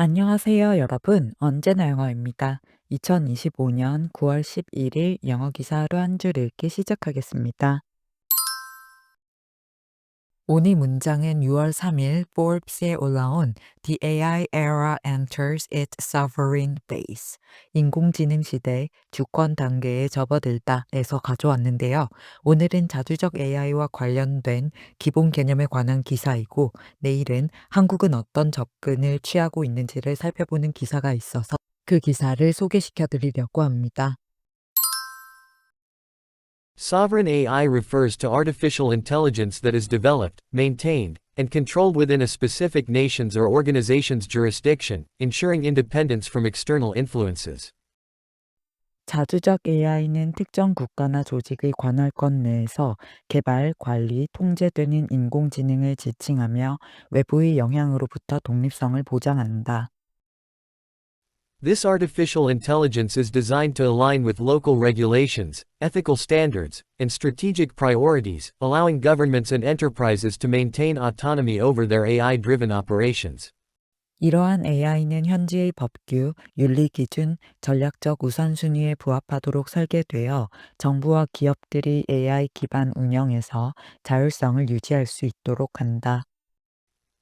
안녕하세요, 여러분. 언제나 영어입니다. 2025년 9월 11일 영어 기사 하루 한 줄 읽기 시작하겠습니다. 오늘 문장은 6월 3일 Forbes에 올라온 The AI era enters its sovereign phase. 인공지능 시대 주권 단계에 접어들다에서 가져왔는데요. 오늘은 자주적 AI와 관련된 기본 개념에 관한 기사이고 내일은 한국은 어떤 접근을 취하고 있는지를 살펴보는 기사가 있어서 그 기사를 소개시켜 드리려고 합니다. Sovereign AI refers to artificial intelligence that is developed, maintained, and controlled within a specific nation's or organization's jurisdiction, ensuring independence from external influences. 자주적 AI는 특정 국가나 조직의 관할권 내에서 개발, 관리, 통제되는 인공지능을 지칭하며 외부의 영향으로부터 독립성을 보장한다. This artificial intelligence is designed to align with local regulations, ethical standards, and strategic priorities, allowing governments and enterprises to maintain autonomy over their AI driven operations. 이러한 AI는 현지의 법규, 윤리 기준, 전략적 우선순위에 부합하도록 설계되어 정부와 기업들이 AI 기반 운영에서 자율성을 유지할 수 있도록 한다.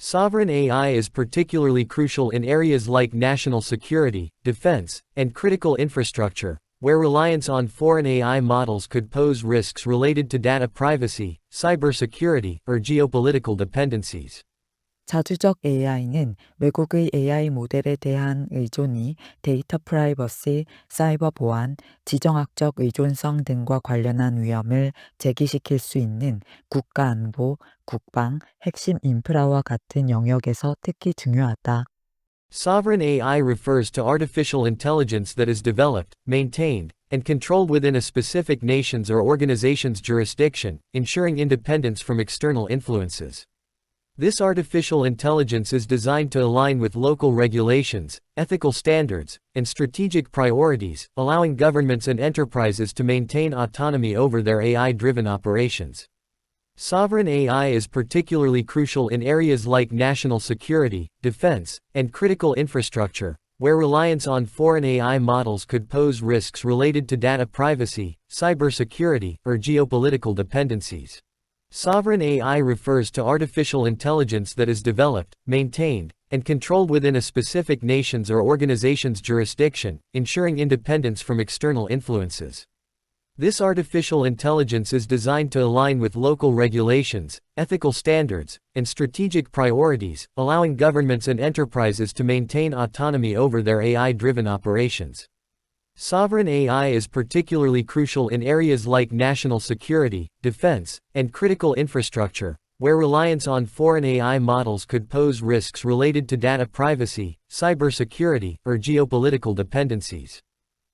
Sovereign AI is particularly crucial in areas like national security, defense, and critical infrastructure, where reliance on foreign AI models could pose risks related to data privacy, cybersecurity, or geopolitical dependencies. 자주적 AI는 외국의 AI 모델에 대한 의존이 데이터 프라이버시, 사이버 보안, 지정학적 의존성 등과 관련한 위험을 제기시킬 수 있는 국가 안보, 국방, 핵심 인프라와 같은 영역에서 특히 중요하다. Sovereign AI refers to artificial intelligence that is developed, maintained, and controlled within a specific nation's or organization's jurisdiction, ensuring independence from external influences. This artificial intelligence is designed to align with local regulations, ethical standards, and strategic priorities, allowing governments and enterprises to maintain autonomy over their AI driven operations. Sovereign AI is particularly crucial in areas like national security, defense, and critical infrastructure, where reliance on foreign AI models could pose risks related to data privacy, cybersecurity, or geopolitical dependencies. Sovereign AI refers to artificial intelligence that is developed, maintained, and controlled within a specific nation's or organization's jurisdiction, ensuring independence from external influences. This artificial intelligence is designed to align with local regulations, ethical standards, and strategic priorities, allowing governments and enterprises to maintain autonomy over their AI driven operations. Sovereign AI is particularly crucial in areas like national security, defense, and critical infrastructure, where reliance on foreign AI models could pose risks related to data privacy, cybersecurity, or geopolitical dependencies.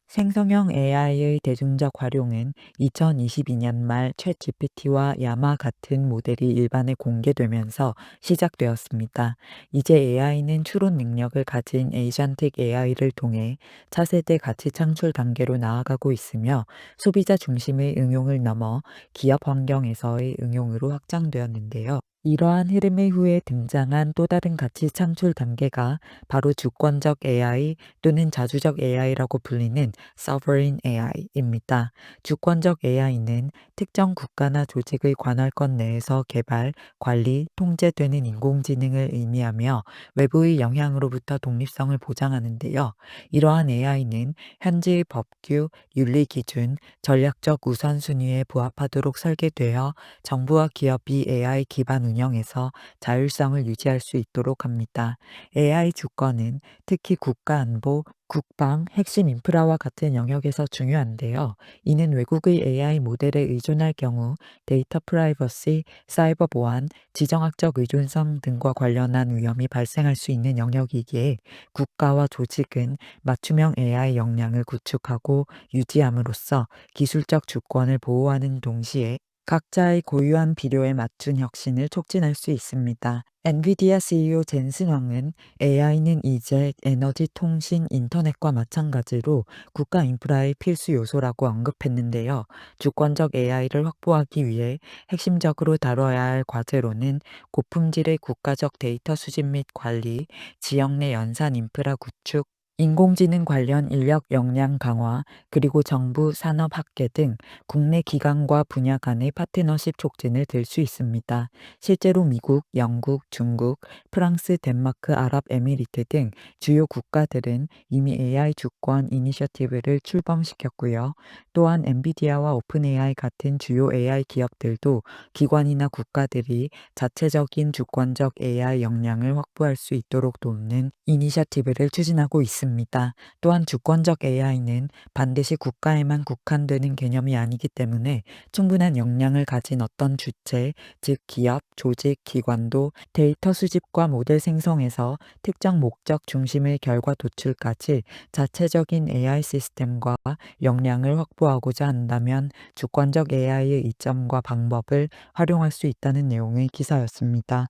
생성형 AI의 대중적 활용은 2022년 말 챗GPT와 야마 같은 모델이 일반에 공개되면서 시작되었습니다. 이제 AI는 추론 능력을 가진 에이전틱 AI를 통해 차세대 가치 창출 단계로 나아가고 있으며 소비자 중심의 응용을 넘어 기업 환경에서의 응용으로 확장되었는데요. 이러한 흐름의 후에 등장한 또 다른 가치 창출 단계가 바로 주권적 AI 또는 자주적 AI라고 불리는 Sovereign AI입니다. 주권적 AI는 특정 국가나 조직의 관할권 내에서 개발, 관리, 통제되는 인공지능을 의미하며 외부의 영향으로부터 독립성을 보장하는데요. 이러한 AI는 현지의 법규, 윤리 기준, 전략적 우선순위에 부합하도록 설계되어 정부와 기업이 AI 기반 운영에서 자율성을 유지할 수 있도록 합니다. AI 주권은 특히 국가 안보, 국방, 핵심 인프라와 같은 영역에서 중요한데요. 이는 외국의 AI 모델에 의존할 경우 데이터 프라이버시, 사이버 보안, 지정학적 의존성 등과 관련한 위험이 발생할 수 있는 영역이기에 국가와 조직은 맞춤형 AI 역량을 구축하고 유지함으로써 기술적 주권을 보호하는 동시에 각자의 고유한 필요에 맞춘 혁신을 촉진할 수 있습니다. 엔비디아 CEO 젠슨 황은 AI는 이제 에너지, 통신, 인터넷과 마찬가지로 국가 인프라의 필수 요소라고 언급했는데요. 주권적 AI를 확보하기 위해 핵심적으로 다뤄야 할 과제로는 고품질의 국가적 데이터 수집 및 관리, 지역 내 연산 인프라 구축, 인공지능 관련 인력 역량 강화, 그리고 정부, 산업, 학계 등 국내 기관과 분야 간의 파트너십 촉진을 들 수 있습니다. 실제로 미국, 영국, 중국, 프랑스, 덴마크, 아랍에미리트 등 주요 국가들은 이미 AI 주권 이니셔티브를 출범시켰고요. 또한 엔비디아와 오픈AI 같은 주요 AI 기업들도 기관이나 국가들이 자체적인 주권적 AI 역량을 확보할 수 있도록 돕는 이니셔티브를 추진하고 있습니다. 또한 주권적 AI는 반드시 국가에만 국한되는 개념이 아니기 때문에 충분한 역량을 가진 어떤 주체, 즉 기업, 조직, 기관도 데이터 수집과 모델 생성에서 특정 목적 중심의 결과 도출까지 자체적인 AI 시스템과 역량을 확보하고자 한다면 주권적 AI의 이점과 방법을 활용할 수 있다는 내용의 기사였습니다.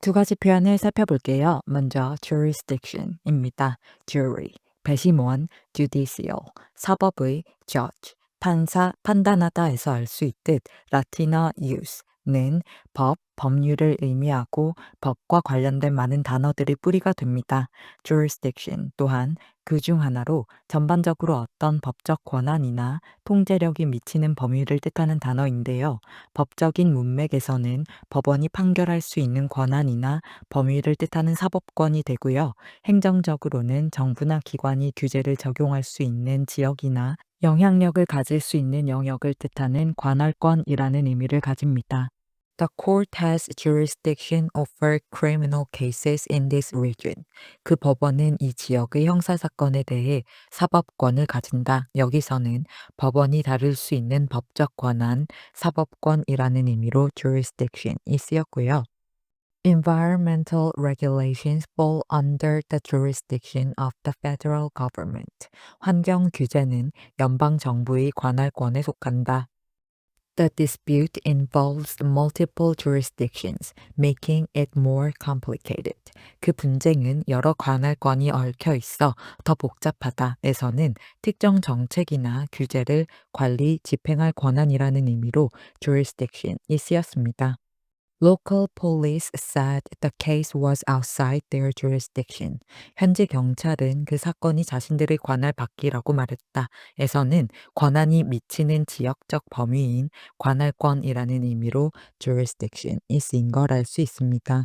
두 가지 표현을 살펴볼게요. 먼저 jurisdiction입니다. jury, 배심원, judicial, 사법의 judge, 판사, 판단하다에서 알 수 있듯 라틴어 use는 법, 법률을 의미하고 법과 관련된 많은 단어들이 뿌리가 됩니다. jurisdiction 또한 그 중 하나로 전반적으로 어떤 법적 권한이나 통제력이 미치는 범위를 뜻하는 단어인데요. 법적인 문맥에서는 법원이 판결할 수 있는 권한이나 범위를 뜻하는 사법권이 되고요. 행정적으로는 정부나 기관이 규제를 적용할 수 있는 지역이나 영향력을 가질 수 있는 영역을 뜻하는 관할권이라는 의미를 가집니다. The court has jurisdiction over criminal cases in this region. 그 법원은 이 지역의 형사사건에 대해 사법권을 가진다. 여기서는 법원이 다룰 수 있는 법적 권한, 사법권이라는 의미로 jurisdiction이 쓰였고요. Environmental regulations fall under the jurisdiction of the federal government. 환경 규제는 연방 정부의 관할권에 속한다. The dispute involves multiple jurisdictions, making it more complicated. 그 분쟁은 여러 관할권이 얽혀 있어 더 복잡하다에서는 특정 정책이나 규제를 관리, 집행할 권한이라는 의미로 jurisdiction이 쓰였습니다. Local police said the case was outside their jurisdiction. 현지 경찰은 그 사건이 자신들의 관할 밖이라고 말했다. 에서는 권한이 미치는 지역적 범위인 관할권이라는 의미로 jurisdiction이 쓰인 걸 알 수 있습니다.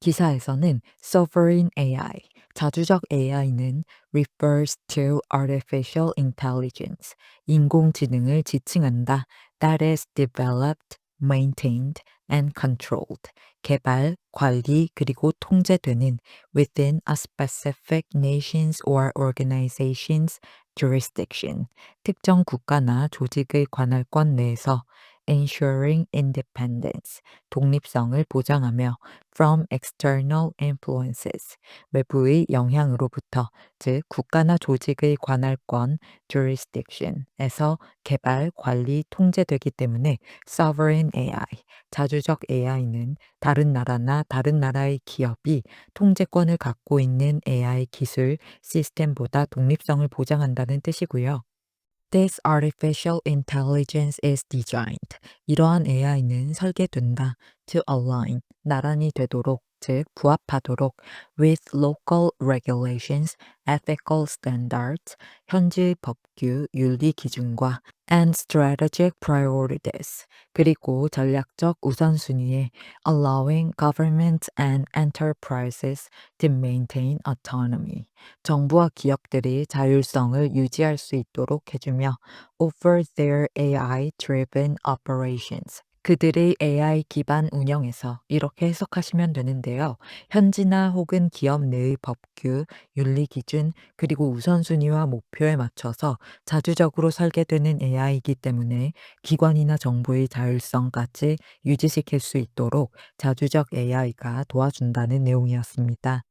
기사에서는 sovereign AI, 자주적 AI는 refers to artificial intelligence, 인공지능을 지칭한다. that is developed, maintained, and controlled, 개발, 관리, 그리고 통제되는 within a specific nation's or organization's jurisdiction, 특정 국가나 조직의 관할권 내에서 ensuring independence, 독립성을 보장하며 from external influences, 외부의 영향으로부터, 즉 국가나 조직의 관할권 jurisdiction에서 개발, 관리, 통제되기 때문에 sovereign AI, 자주적 AI는 다른 나라나 다른 나라의 기업이 통제권을 갖고 있는 AI 기술, 시스템보다 독립성을 보장한다는 뜻이고요. This artificial intelligence is designed. 이러한 AI는 설계된다. To align. 나란히 되도록, 즉 부합하도록 with local regulations, ethical standards, 현지 법규, 윤리 기준과 and strategic priorities. 그리고 전략적 우선순위에 allowing government and enterprises to maintain autonomy. 정부와 기업들이 자율성을 유지할 수 있도록 해주며 over their AI-driven operations. 그들의 AI 기반 운영에서 이렇게 해석하시면 되는데요. 현지나 혹은 기업 내의 법규, 윤리 기준, 그리고 우선순위와 목표에 맞춰서 자주적으로 설계되는 AI이기 때문에 기관이나 정부의 자율성까지 유지시킬 수 있도록 자주적 AI가 도와준다는 내용이었습니다.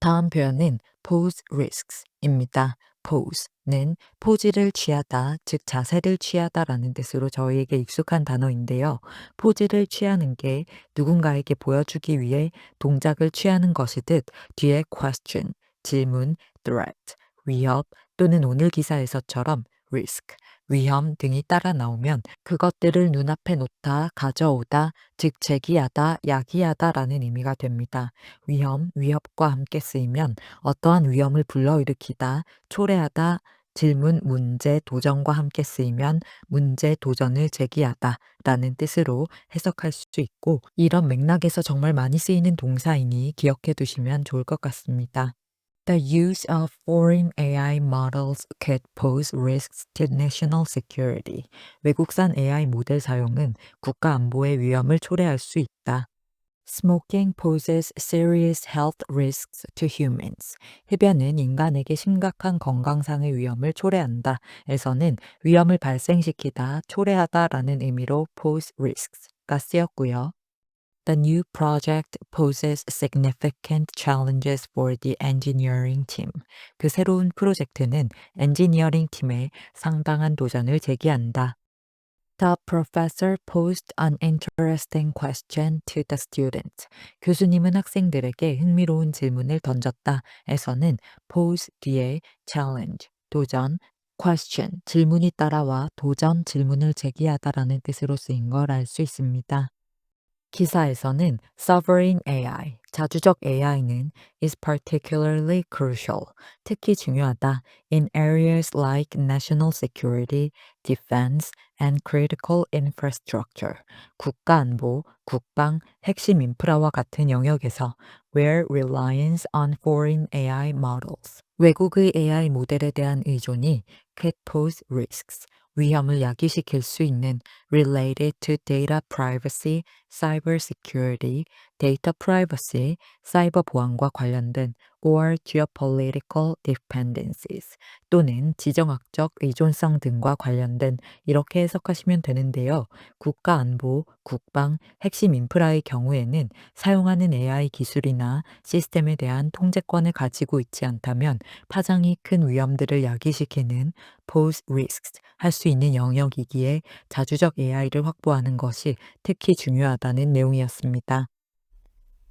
다음 표현은 pose risks입니다. Pose는 포즈를 취하다, 즉 자세를 취하다라는 뜻으로 저희에게 익숙한 단어인데요. 포즈를 취하는 게 누군가에게 보여주기 위해 동작을 취하는 것이듯 뒤에 question, 질문, threat, 위협 또는 오늘 기사에서처럼 risk, 위험 등이 따라 나오면 그것들을 눈앞에 놓다, 가져오다, 즉 제기하다, 야기하다라는 의미가 됩니다. 위험, 위협과 함께 쓰이면 어떠한 위험을 불러일으키다, 초래하다, 질문, 문제, 도전과 함께 쓰이면 문제, 도전을 제기하다 라는 뜻으로 해석할 수 있고 이런 맥락에서 정말 많이 쓰이는 동사이니 기억해 두시면 좋을 것 같습니다. The use of foreign AI models could pose risks to national security. 외국산 AI 모델 사용은 국가 안보의 위험을 초래할 수 있다. Smoking poses serious health risks to humans. 흡연은 인간에게 심각한 건강상의 위험을 초래한다. 에서는 위험을 발생시키다, 초래하다 라는 의미로 pose risks가 쓰였고요. The new project poses significant challenges for the engineering team. 그 새로운 프로젝트는 엔지니어링 팀에 상당한 도전을 제기한다. The professor posed an interesting question to the student. 교수님은 학생들에게 흥미로운 질문을 던졌다. 에서는 pose 뒤에 challenge, 도전, question, 질문이 따라와 도전, 질문을 제기하다라는 뜻으로 쓰인 걸 알 수 있습니다. 기사에서는 sovereign AI, 자주적 AI는 is particularly crucial, 특히 중요하다 in areas like national security, defense, and critical infrastructure, 국가 안보, 국방, 핵심 인프라와 같은 영역에서 where reliance on foreign AI models, 외국의 AI 모델에 대한 의존이 could pose risks, 위험을 야기시킬 수 있는 related to data privacy, cyber security, 데이터 프라이버시, 사이버 보안과 관련된 or geopolitical dependencies 또는 지정학적 의존성 등과 관련된 이렇게 해석하시면 되는데요. 국가 안보, 국방, 핵심 인프라의 경우에는 사용하는 AI 기술이나 시스템에 대한 통제권을 가지고 있지 않다면 파장이 큰 위험들을 야기시키는 pose risks 할 수 있는 영역이기에 자주적 AI를 확보하는 것이 특히 중요하다 는 내용이었습니다.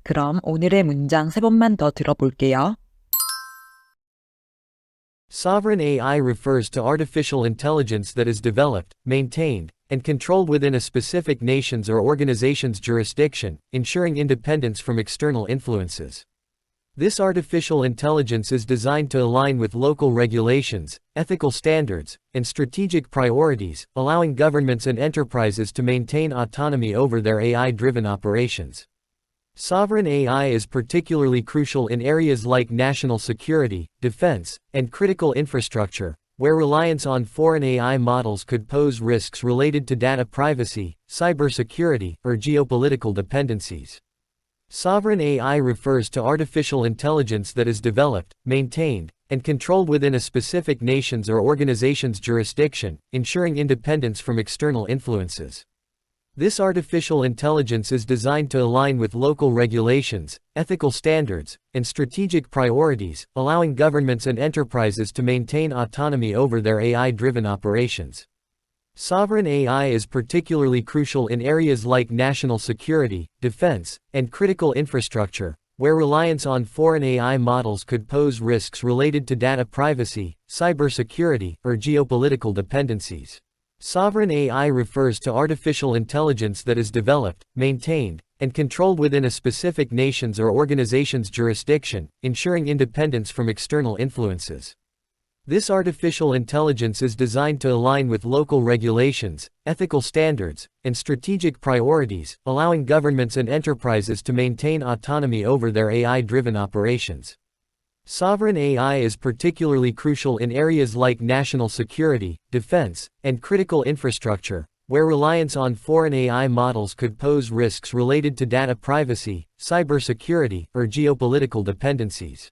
그럼 오늘의 문장 세 번만 더 들어볼게요. Sovereign AI refers to artificial intelligence that is developed, maintained, and controlled within a specific nation's or organization's jurisdiction, ensuring independence from external influences. This artificial intelligence is designed to align with local regulations, ethical standards, and strategic priorities, allowing governments and enterprises to maintain autonomy over their AI driven operations. Sovereign AI is particularly crucial in areas like national security, defense, and critical infrastructure, where reliance on foreign AI models could pose risks related to data privacy, cybersecurity, or geopolitical dependencies. Sovereign AI refers to artificial intelligence that is developed, maintained, and controlled within a specific nation's or organization's jurisdiction, ensuring independence from external influences. This artificial intelligence is designed to align with local regulations, ethical standards, and strategic priorities, allowing governments and enterprises to maintain autonomy over their AI driven operations. Sovereign AI is particularly crucial in areas like national security, defense, and critical infrastructure, where reliance on foreign AI models could pose risks related to data privacy, cybersecurity, or geopolitical dependencies. Sovereign AI refers to artificial intelligence that is developed, maintained, and controlled within a specific nation's or organization's jurisdiction, ensuring independence from external influences. This artificial intelligence is designed to align with local regulations, ethical standards, and strategic priorities, allowing governments and enterprises to maintain autonomy over their AI driven operations. Sovereign AI is particularly crucial in areas like national security, defense, and critical infrastructure, where reliance on foreign AI models could pose risks related to data privacy, cybersecurity, or geopolitical dependencies.